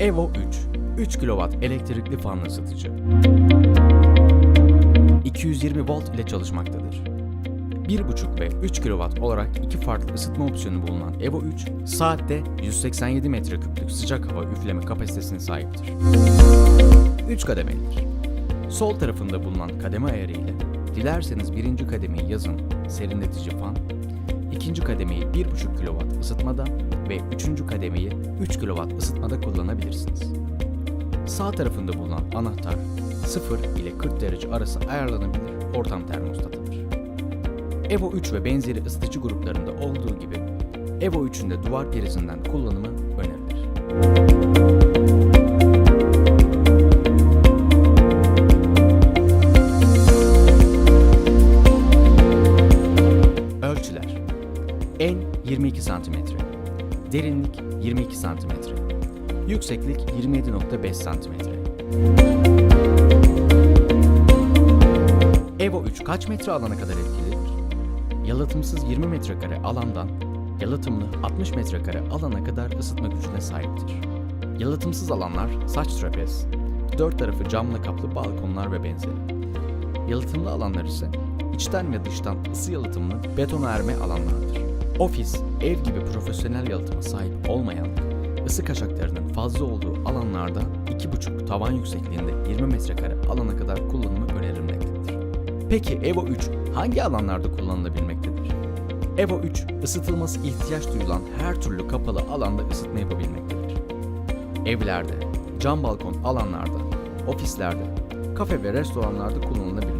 Evo 3, 3 kW elektrikli fan ısıtıcı. 220 volt ile çalışmaktadır. 1.5 ve 3 kW olarak iki farklı ısıtma opsiyonu bulunan Evo 3, saatte 187 metreküplük sıcak hava üfleme kapasitesine sahiptir. 3 kademelidir. Sol tarafında bulunan kademe ayarı ile dilerseniz birinci kademeyi yazın serinletici fan, ikinci kademeyi 1.5 kW ısıtmada ve üçüncü kademeyi 3 kW ısıtmada kullanabilirsiniz. Sağ tarafında bulunan anahtar 0 ile 40 derece arası ayarlanabilir ortam termostatıdır. Evo 3 ve benzeri ısıtıcı gruplarında olduğu gibi Evo 3'ün de duvar prizinden kullanımı önerilir. En 22 cm Derinlik 22 cm Yükseklik 27.5 cm Evo 3 kaç metre alana kadar etkilidir? Yalıtımsız 20 metrekare alandan yalıtımlı 60 metrekare alana kadar ısıtma gücüne sahiptir. Yalıtımsız alanlar saç trapez, dört tarafı camla kaplı balkonlar ve benzeri. Yalıtımlı alanlar ise içten ve dıştan ısı yalıtımlı betona erme alanlardır. Ofis, ev gibi profesyonel yalıtıma sahip olmayan, ısı kaçaklarının fazla olduğu alanlarda 2,5 tavan yüksekliğinde 20 metrekare alana kadar kullanımı önerilmektedir. Peki Evo 3 hangi alanlarda kullanılabilmektedir? Evo 3 ısıtılması ihtiyaç duyulan her türlü kapalı alanda ısıtma yapabilmektedir. Evlerde, cam balkon alanlarda, ofislerde, kafe ve restoranlarda kullanılabilmektedir.